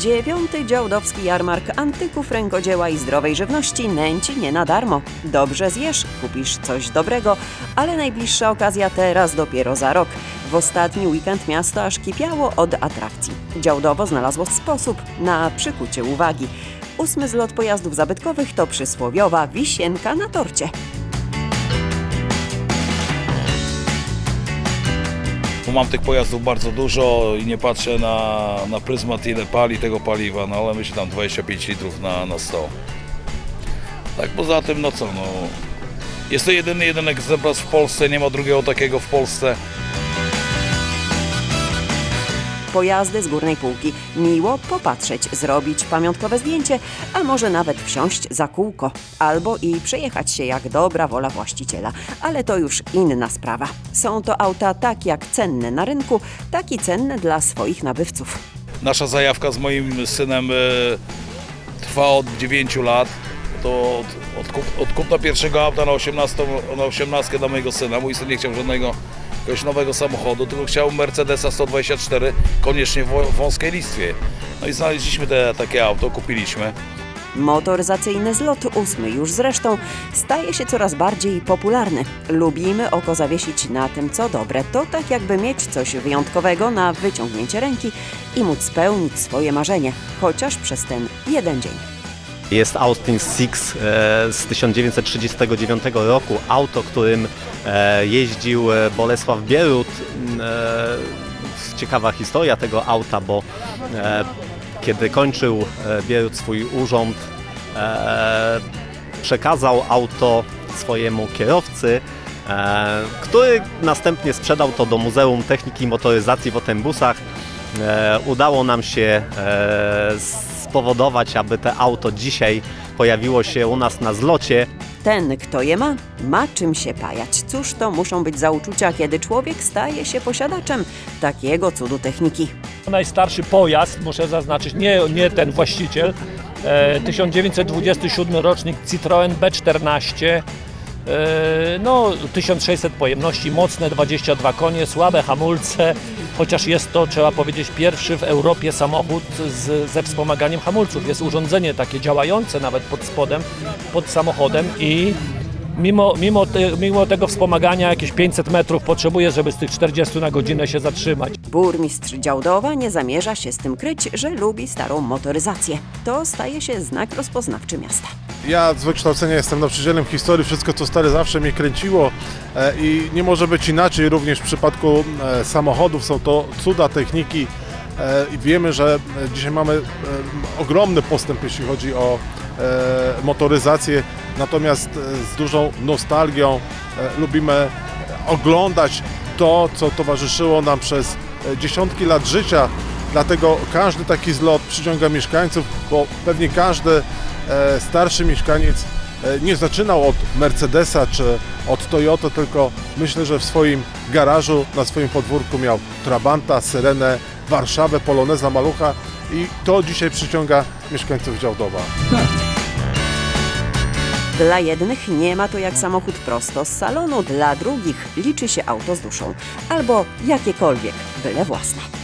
Dziewiąty działdowski jarmark antyków, rękodzieła i zdrowej żywności nęci nie na darmo. Dobrze zjesz, kupisz coś dobrego, ale najbliższa okazja teraz dopiero za rok. W ostatni weekend miasto aż kipiało od atrakcji. Działdowo znalazło sposób na przykucie uwagi. Ósmy zlot pojazdów zabytkowych to przysłowiowa wisienka na torcie. Bo mam tych pojazdów bardzo dużo i nie patrzę na, na pryzmat ile pali tego paliwa, no ale myślę tam 25 litrów na, na 100. Tak poza tym, no co, no... Jest to jedyny jeden egzemplarz w Polsce, nie ma drugiego takiego w Polsce. Pojazdy z górnej półki. Miło popatrzeć, zrobić pamiątkowe zdjęcie, a może nawet wsiąść za kółko. Albo i przejechać się jak dobra wola właściciela. Ale to już inna sprawa. Są to auta tak jak cenne na rynku, tak i cenne dla swoich nabywców. Nasza zajawka z moim synem e, trwa od 9 lat. To od, od, od kupna pierwszego auta na 18, na 18 dla mojego syna. Mój syn nie chciał żadnego jakiegoś nowego samochodu, tylko chciał Mercedesa 124 koniecznie w wąskiej listwie. No i znaleźliśmy te, takie auto, kupiliśmy. Motoryzacyjny zlot, ósmy już zresztą, staje się coraz bardziej popularny. Lubimy oko zawiesić na tym, co dobre. To tak jakby mieć coś wyjątkowego na wyciągnięcie ręki i móc spełnić swoje marzenie, chociaż przez ten jeden dzień. Jest Austin Six e, z 1939 roku, auto, którym jeździł e, Bolesław Bierut. E, Ciekawa historia tego auta, bo e, kiedy kończył e, Bierut swój urząd, e, przekazał auto swojemu kierowcy, e, który następnie sprzedał to do Muzeum Techniki Motoryzacji w Otembusach. E, udało nam się e, spowodować, aby to auto dzisiaj pojawiło się u nas na zlocie. Ten, kto je ma, ma czym się pajać. Cóż to muszą być za uczucia, kiedy człowiek staje się posiadaczem takiego cudu techniki. Najstarszy pojazd, muszę zaznaczyć, nie, nie ten właściciel, e, 1927 rocznik Citroen B14, e, no 1600 pojemności, mocne 22 konie, słabe hamulce, chociaż jest to, trzeba powiedzieć, pierwszy w Europie samochód z, ze wspomaganiem hamulców. Jest urządzenie takie działające nawet pod spodem, pod samochodem i mimo, mimo, te, mimo tego wspomagania jakieś 500 metrów potrzebuje, żeby z tych 40 na godzinę się zatrzymać. Burmistrz Działdowa nie zamierza się z tym kryć, że lubi starą motoryzację. To staje się znak rozpoznawczy miasta. Ja z wykształcenia jestem nauczycielem historii, wszystko co stare zawsze mnie kręciło. E, i nie może być inaczej, również w przypadku e, samochodów są to cuda techniki. E, i wiemy, że dzisiaj mamy ogromny postęp jeśli chodzi o motoryzację, natomiast z dużą nostalgią lubimy oglądać to, co towarzyszyło nam przez dziesiątki lat życia, dlatego każdy taki zlot przyciąga mieszkańców, bo pewnie każdy e, starszy mieszkaniec e, nie zaczynał od Mercedesa czy od Toyota, tylko myślę, że w swoim garażu, na swoim podwórku miał Trabanta, Syrenę, Warszawę, Poloneza, Malucha i to dzisiaj przyciąga mieszkańców Działdowa. Dla jednych nie ma to jak samochód prosto z salonu, dla drugich liczy się auto z duszą. Albo jakiekolwiek, byle własne.